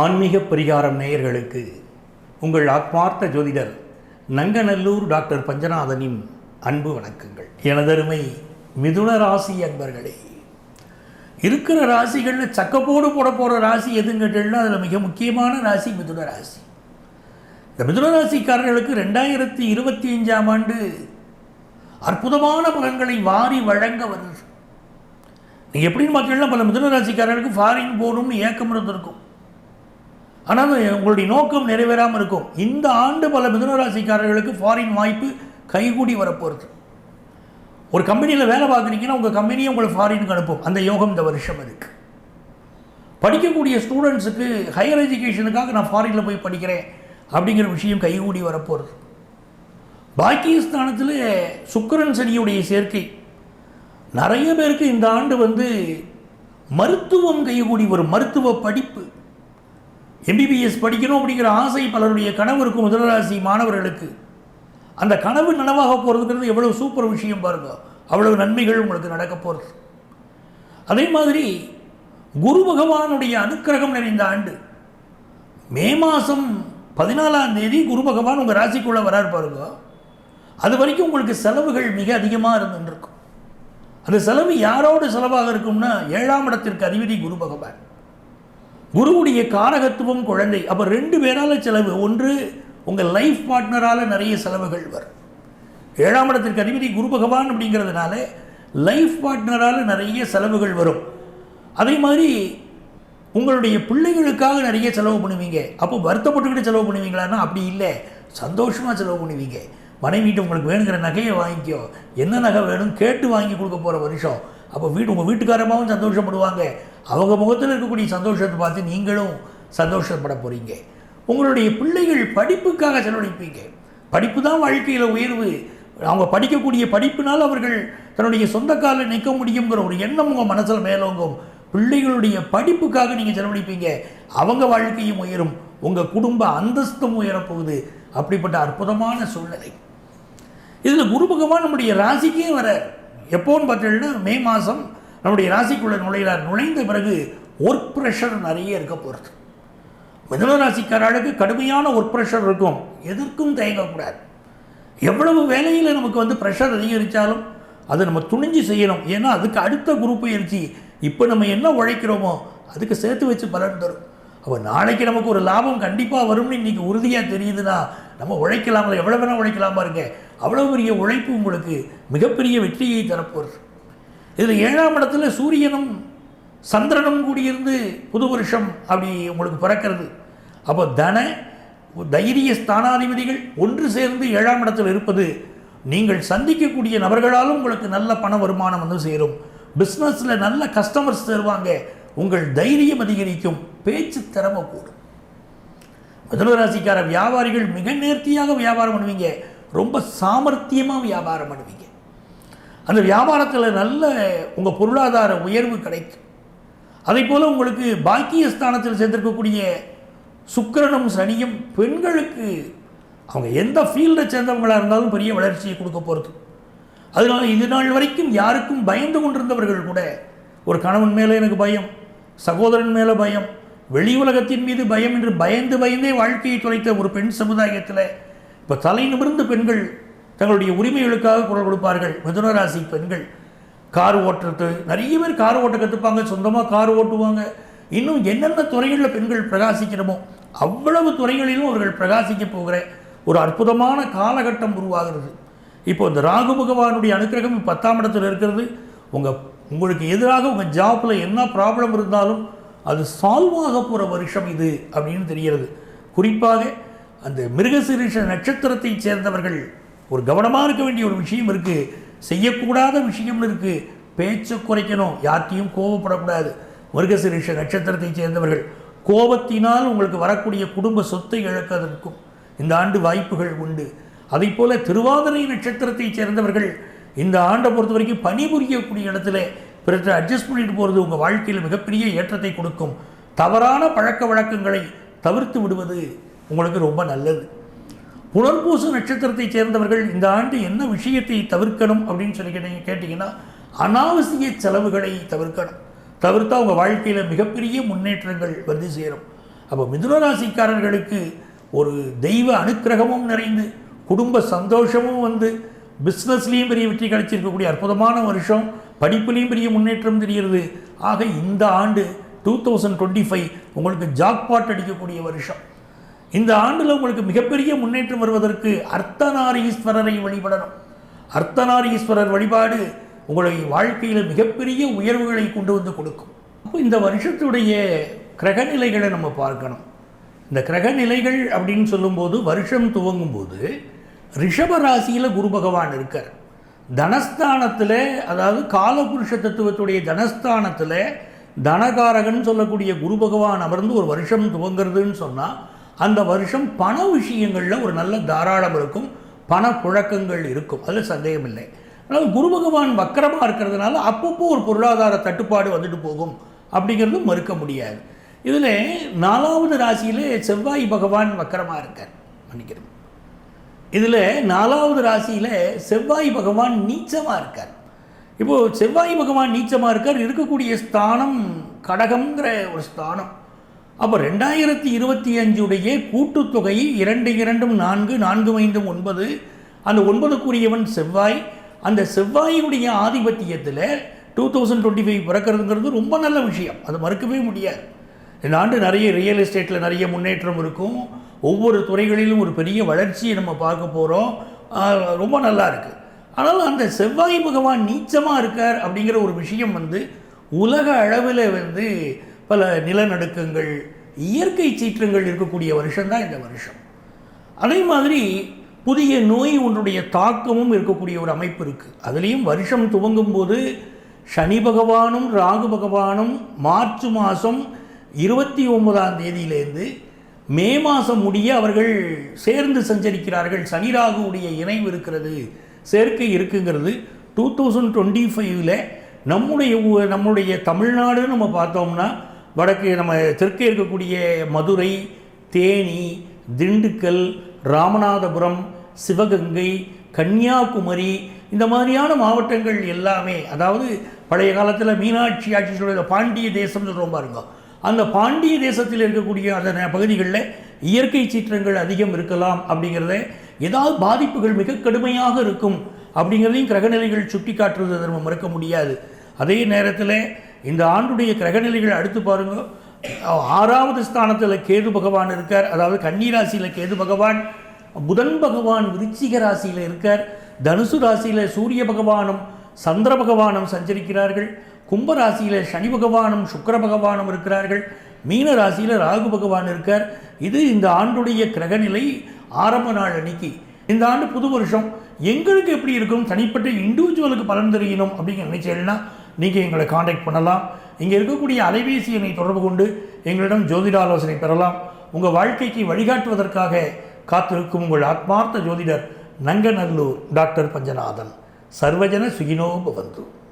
ஆன்மீக பரிகாரம் நேயர்களுக்கு உங்கள் ஆத்மார்த்த ஜோதிடர் நங்கநல்லூர் டாக்டர் பஞ்சநாதனின் அன்பு வணக்கங்கள். எனதருமை மிதுன ராசி அன்பர்களே இருக்கிற ராசிகளில் சக்கப்போடு போட போகிற ராசி எதுன்னு கேட்டீங்கன்னா அதில் மிக முக்கியமான ராசி மிதுன ராசி. இந்த மிதுன ராசிக்காரர்களுக்கு ரெண்டாயிரத்தி இருபத்தி அஞ்சாம் ஆண்டு அற்புதமான பலன்களை வாரி வழங்க வருது. நீங்கள் எப்படின்னு பார்த்தீங்கன்னா பல மிதுன ராசிக்காரர்களுக்கு ஃபாரின் போகணும்னு ஏக்கம் இருந்திருக்கும் ஆனால் உங்களுடைய நோக்கம் நிறைவேறாமல் இருக்கும். இந்த ஆண்டு பல மிதனராசிக்காரர்களுக்கு ஃபாரின் வாய்ப்பு கைகூடி வரப்போகிறது ஒரு கம்பெனியில் வேலை பார்க்குறீங்கன்னா உங்கள் கம்பெனியை உங்களை ஃபாரினுக்கு அனுப்பும். அந்த யோகம் இந்த வருஷம் இருக்குது படிக்கக்கூடிய ஸ்டூடெண்ட்ஸுக்கு ஹையர் எஜுகேஷனுக்காக நான் ஃபாரினில் போய் படிக்கிறேன் அப்படிங்கிற விஷயம் கைகூடி வரப்போகிறது பாக்கியஸ்தானத்தில் சுக்கரன் சனியுடைய சேர்க்கை. நிறைய பேருக்கு இந்த ஆண்டு வந்து மருத்துவம் கைகூடி ஒரு மருத்துவ படிப்பு. எம்பிபிஎஸ் படிக்கணும் அப்படிங்கிற ஆசை பலருடைய கனவு இருக்கும் முதலராசி மாணவர்களுக்கு. அந்த கனவு நனவாக போகிறதுங்கிறது எவ்வளவு சூப்பர் விஷயம் பாருங்க. அவ்வளவு நன்மைகள் உங்களுக்கு நடக்க போகிறது அதே மாதிரி குரு பகவானுடைய அனுக்கிரகம் நிறைந்த ஆண்டு. மே மாதம் பதினாலாம் தேதி குரு பகவான் உங்கள் ராசிக்குள்ளே வரார் பாருங்க. அது வரைக்கும் உங்களுக்கு செலவுகள் மிக அதிகமாக இருந்துருக்கும் அந்த செலவு யாரோட செலவாக இருக்கும்னா ஏழாம் இடத்திற்கு அதிபதி குரு பகவான். குருவுடைய காரகத்துவம் குழந்தை. அப்போ ரெண்டு பேரால் செலவு. ஒன்று உங்கள் லைஃப் பார்ட்னரால் நிறைய செலவுகள் வரும். ஏழாம் இடத்திற்கு அதிபதி குரு பகவான் அப்படிங்கிறதுனால லைஃப் பார்ட்னரால் நிறைய செலவுகள் வரும். அதே மாதிரி உங்களுடைய பிள்ளைகளுக்காக நிறைய செலவு பண்ணுவீங்க. அப்போ வருத்தப்பட்டுக்கிட்டு செலவு பண்ணுவீங்களான்னா அப்படி இல்லை. சந்தோஷமாக செலவு பண்ணுவீங்க. மனைவிட்டு உங்களுக்கு வேணுங்கிற நகையை வாங்கிக்கோ. என்ன நகை வேணும் கேட்டு வாங்கி கொடுக்க போகிற வருஷம். அப்போ வீடு உங்கள் வீட்டுக்காரமாகவும் சந்தோஷப்படுவாங்க. அவங்க முகத்தில் இருக்கக்கூடிய சந்தோஷத்தை பார்த்து நீங்களும் சந்தோஷப்பட போகிறீங்க உங்களுடைய பிள்ளைகள் படிப்புக்காக செலவழிப்பீங்க. படிப்பு தான் வாழ்க்கையில் உயர்வு. அவங்க படிக்கக்கூடிய படிப்பினால் அவர்கள் தன்னுடைய சொந்த காலில் நிற்க முடியுங்கிற ஒரு எண்ணம் உங்கள் மனசில் மேலோங்கும். பிள்ளைகளுடைய படிப்புக்காக நீங்கள் செலவழிப்பீங்க. அவங்க வாழ்க்கையும் உயரும். உங்கள் குடும்ப அந்தஸ்தும் உயரப்போகுது. அப்படிப்பட்ட அற்புதமான சூழ்நிலை. இதில் குரு பகவான் நம்முடைய ராசிக்கே வர எப்போன்னு பார்த்தீங்கன்னா மே மாதம் நம்முடைய ராசிக்குள்ள நுழைகிறார் நுழைந்த பிறகு ஒர்க் ப்ரெஷர் நிறைய இருக்க போகிறது மிதன ராசிக்காரர்களுக்கு கடுமையான ஒர்க் ப்ரெஷர் இருக்கும். எதற்கும் தயங்கக்கூடாது. எவ்வளவு வேலையில் நமக்கு வந்து ப்ரெஷர் அதிகரித்தாலும் அதை நம்ம துணிஞ்சு செய்யணும். ஏன்னா அதுக்கு அடுத்த குரூப் பயிற்சி. இப்போ நம்ம என்ன உழைக்கிறோமோ அதுக்கு சேர்த்து வச்சு பலன் தரும். அப்போ நாளைக்கு நமக்கு ஒரு லாபம் கண்டிப்பாக வரும்னு இன்றைக்கி உறுதியாக தெரியுதுன்னா நம்ம உழைக்கலாம்ல எவ்வளோ வேணால் உழைக்கலாம் பாருங்க அவ்வளோ பெரிய உழைப்பு உங்களுக்கு மிகப்பெரிய வெற்றியை தரப்போகிறது இதில் ஏழாம் இடத்துல சூரியனும் சந்திரனும் கூடியிருந்து புது வருஷம் அப்படி உங்களுக்கு பிறக்கிறது. அப்போ தன தைரிய ஸ்தானாதிபதிகள் ஒன்று சேர்ந்து ஏழாம் இடத்தில் இருப்பது நீங்கள் சந்திக்கக்கூடிய நபர்களாலும் உங்களுக்கு நல்ல பண வருமானம் வந்து சேரும். பிஸ்னஸில் நல்ல கஸ்டமர்ஸ் தருவாங்க உங்கள் தைரியம் அதிகரிக்கும். பேச்சு திறமை கூடும். மிதனராசிக்கார வியாபாரிகள் மிக நேர்த்தியாக வியாபாரம் பண்ணுவீங்க. ரொம்ப சாமர்த்தியமாக வியாபாரம் பண்ணுவீங்க. அந்த வியாபாரத்தில் நல்ல உங்கள் பொருளாதார உயர்வு கிடைக்கும். அதே போல் உங்களுக்கு பாக்கிய ஸ்தானத்தில் சேர்ந்திருக்கக்கூடிய சுக்கிரனும் சனியும் பெண்களுக்கு அவங்க எந்த ஃபீல்டை சேர்ந்தவங்களாக இருந்தாலும் பெரிய வளர்ச்சியை கொடுக்க போகிறது அதனால இது நாள் வரைக்கும் யாருக்கும் பயந்து கொண்டிருந்தவர்கள் கூட ஒரு கணவன் மேலே எனக்கு பயம் சகோதரன் மேலே பயம் வெளி உலகத்தின் மீது பயம் என்று பயந்து பயந்தே வாழ்க்கையை துளைத்த ஒரு பெண் சமுதாயத்தில் இப்போ தலை நிமிர்ந்து பெண்கள் தங்களுடைய உரிமைகளுக்காக குரல் கொடுப்பார்கள். மிதுனராசி பெண்கள் கார் ஓட்டுறது. நிறைய பேர் கார் ஓட்ட கற்றுப்பாங்க சொந்தமாக கார் ஓட்டுவாங்க. இன்னும் என்னென்ன துறைகளில் பெண்கள் பிரகாசிக்கிறோமோ அவ்வளவு துறைகளிலும் அவர்கள் பிரகாசிக்க போகிற ஒரு அற்புதமான காலகட்டம் உருவாகிறது. இப்போ இந்த ராகு பகவானுடைய அனுக்கிரகம் பத்தாம் இடத்தில் இருக்கிறது. உங்கள் உங்களுக்கு எதிராக உங்கள் ஜாப்பில் என்ன ப்ராப்ளம் இருந்தாலும் அது சால்வ் ஆக போகிற வருஷம் இது அப்படின்னு தெரிகிறது. குறிப்பாக அந்த மிருகசிரீஷ நட்சத்திரத்தை சேர்ந்தவர்கள் ஒரு கவனமாக இருக்க வேண்டிய ஒரு விஷயம் இருக்குது செய்யக்கூடாத விஷயம்னு இருக்குது பேச்சை குறைக்கணும். யார்த்தையும் கோபப்படக்கூடாது மிருகசிரீஷ நட்சத்திரத்தை சேர்ந்தவர்கள் கோபத்தினால் உங்களுக்கு வரக்கூடிய குடும்ப சொத்தை இழக்கதற்கும் இந்த ஆண்டு வாய்ப்புகள் உண்டு. அதை போல் திருவாதிரை நட்சத்திரத்தை சேர்ந்தவர்கள் இந்த ஆண்டை பொறுத்த வரைக்கும் பணிபுரியக்கூடிய இடத்துல பிறகு அட்ஜஸ்ட் பண்ணிட்டு போகிறது உங்கள் வாழ்க்கையில் மிகப்பெரிய ஏற்றத்தை கொடுக்கும். தவறான பழக்க வழக்கங்களை தவிர்த்து விடுவது உங்களுக்கு ரொம்ப நல்லது. புனர்பூச நட்சத்திரத்தை சேர்ந்தவர்கள் இந்த ஆண்டு என்ன விஷயத்தை தவிர்க்கணும் அப்படின்னு சொல்லி கேட்டீங்க கேட்டிங்கன்னா அனாவசிய செலவுகளை தவிர்க்கணும். தவிர்த்தா உங்கள் வாழ்க்கையில் மிகப்பெரிய முன்னேற்றங்கள் வந்து சேரும். அப்போ மிதுனராசிக்காரர்களுக்கு ஒரு தெய்வ அனுக்கிரகமும் நிறைந்து குடும்ப சந்தோஷமும் வந்து பிஸ்னஸ்லேயும் பெரிய வெற்றி கிடைச்சிருக்கக்கூடிய அற்புதமான வருஷம் படிப்புலேயும் பெரிய முன்னேற்றம் தெரிகிறது. ஆக இந்த ஆண்டு டூ தௌசண்ட் டுவெண்ட்டி ஃபைவ் உங்களுக்கு ஜாக்பாட் அடிக்கக்கூடிய வருஷம். இந்த ஆண்டில் உங்களுக்கு மிகப்பெரிய முன்னேற்றம் வருவதற்கு அர்த்தநாரீஸ்வரரை வழிபடணும். அர்த்தநாரீஸ்வரர் வழிபாடு உங்களுடைய வாழ்க்கையில் மிகப்பெரிய உயர்வுகளை கொண்டு வந்து கொடுக்கும். அப்போ இந்த வருஷத்துடைய கிரகநிலைகளை நம்ம பார்க்கணும். இந்த கிரகநிலைகள் அப்படின்னு சொல்லும்போது வருஷம் துவங்கும் போது ரிஷப ராசியில் குரு பகவான் இருக்கார். தனஸ்தானத்தில் அதாவது காலபுருஷ தத்துவத்துடைய தனஸ்தானத்தில் தனகாரகன் சொல்லக்கூடிய குரு பகவான் அமர்ந்து ஒரு வருஷம் துவங்குறதுன்னு சொன்னால் அந்த வருஷம் பண விஷயங்களில் ஒரு நல்ல தாராளம் இருக்கும் பண புழக்கங்கள் இருக்கும். அதில் சந்தேகம் இல்லை குரு பகவான் வக்கரமாக இருக்கிறதுனால அப்பப்போ ஒரு பொருளாதார தட்டுப்பாடு வந்துட்டு போகும் அப்படிங்கிறது மறுக்க முடியாது. இதில் நாலாவது ராசியிலே செவ்வாய் பகவான் வக்கரமாக இருக்கார் மன்னிக்கிறேன் இதில் நாலாவது ராசியில் செவ்வாய் பகவான் நீச்சமாக இருக்கார். இப்போது செவ்வாய் பகவான் நீச்சமாக இருக்கார் இருக்கக்கூடிய ஸ்தானம் கடகம்ங்கிற ஒரு ஸ்தானம். அப்போ ரெண்டாயிரத்தி இருபத்தி அஞ்சுடைய கூட்டுத்தொகை இரண்டு இரண்டும் நான்கு நான்கு ஐந்தும் ஒன்பது. அந்த ஒன்பதுக்குரியவன் செவ்வாய். அந்த செவ்வாயினுடைய ஆதிபத்தியத்தில் டூ தௌசண்ட் டுவெண்ட்டி ஃபைவ் பிறக்கிறதுங்கிறது ரொம்ப நல்ல விஷயம். அது மறுக்கவே முடியாது. இந்த ஆண்டு நிறைய ரியல் எஸ்டேட்டில் நிறைய முன்னேற்றம் இருக்கும். ஒவ்வொரு துறைகளிலும் ஒரு பெரிய வளர்ச்சியை நம்ம பார்க்க போகிறோம் ரொம்ப நல்லா இருக்குது ஆனால் அந்த செவ்வாய் பகவான் நீச்சமாக இருக்கார் அப்படிங்கிற ஒரு விஷயம் வந்து உலக அளவில் வந்து பல நிலநடுக்கங்கள் இயற்கை சீற்றங்கள் இருக்கக்கூடிய வருஷம்தான் இந்த வருஷம். அதே மாதிரி புதிய நோய் ஒன்றுடைய தாக்கமும் இருக்கக்கூடிய ஒரு அமைப்பு இருக்குது அதுலேயும் வருஷம் துவங்கும் போது சனி பகவானும் ராகு பகவானும் மார்ச் மாதம் இருபத்தி ஒன்பதாம் தேதியிலேருந்து மே மாதம் முடிய அவர்கள் சேர்ந்து சஞ்சரிக்கிறார்கள். சனி ராகுவுடைய இணைவு இருக்கிறது சேர்க்கை இருக்குங்கிறது. டூ தௌசண்ட் டுவெண்ட்டி ஃபைவ்ல நம்முடைய நம்முடைய தமிழ்நாடுன்னு நம்ம பார்த்தோம்னா வடக்கு நம்ம தெற்கே இருக்கக்கூடிய மதுரை தேனி திண்டுக்கல் ராமநாதபுரம் சிவகங்கை கன்னியாகுமரி இந்த மாதிரியான மாவட்டங்கள் எல்லாமே அதாவது பழைய காலத்தில் மீனாட்சி ஆட்சி சொல்கிற பாண்டிய தேசம் சொல்கிறோம் பாருங்க. அந்த பாண்டிய தேசத்தில் இருக்கக்கூடிய அந்த பகுதிகளில் இயற்கை சீற்றங்கள் அதிகம் இருக்கலாம் அப்படிங்கிறத ஏதாவது பாதிப்புகள் மிக கடுமையாக இருக்கும் அப்படிங்கிறதையும் கிரகநிலைகள் சுட்டி காட்டுறது நம்ம மறுக்க முடியாது. அதே நேரத்தில் இந்த ஆண்டுடைய கிரகநிலைகள் அடுத்து பாருங்க. ஆறாவது ஸ்தானத்தில் கேது பகவான் இருக்கார். அதாவது கன்னி ராசியில் கேது பகவான் புதன் பகவான் விருச்சிக ராசியில் இருக்கார். தனுசு ராசியில் சூரிய பகவானும் சந்திர பகவானும் சஞ்சரிக்கிறார்கள். கும்ப ராசியில் சனி பகவானும் சுக்கிர பகவானும் இருக்கிறார்கள். மீன ராசியில் ராகு பகவான் இருக்கார். இது இந்த ஆண்டுடைய கிரகநிலை ஆரம்ப நாள் அன்னைக்கு. இந்த ஆண்டு புது வருஷம். எங்களுக்கு எப்படி இருக்கும்? தனிப்பட்ட இண்டிவிஜுவலுக்கு பலன் தெரியணும் அப்படிங்கிற நினைச்சேன்னா நீங்கள் எங்களை காண்டாக்ட் பண்ணலாம். இங்கே இருக்கக்கூடிய அலைபேசி எண்ணை தொடர்பு கொண்டு எங்களிடம் ஜோதிட ஆலோசனை பெறலாம். உங்கள் வாழ்க்கைக்கு வழிகாட்டுவதற்காக காத்திருக்கும் உங்கள் ஆத்மார்த்த ஜோதிடர் நங்கநல்லூர் டாக்டர் பஞ்சநாதன். சர்வஜன சுகினோ பவந்து.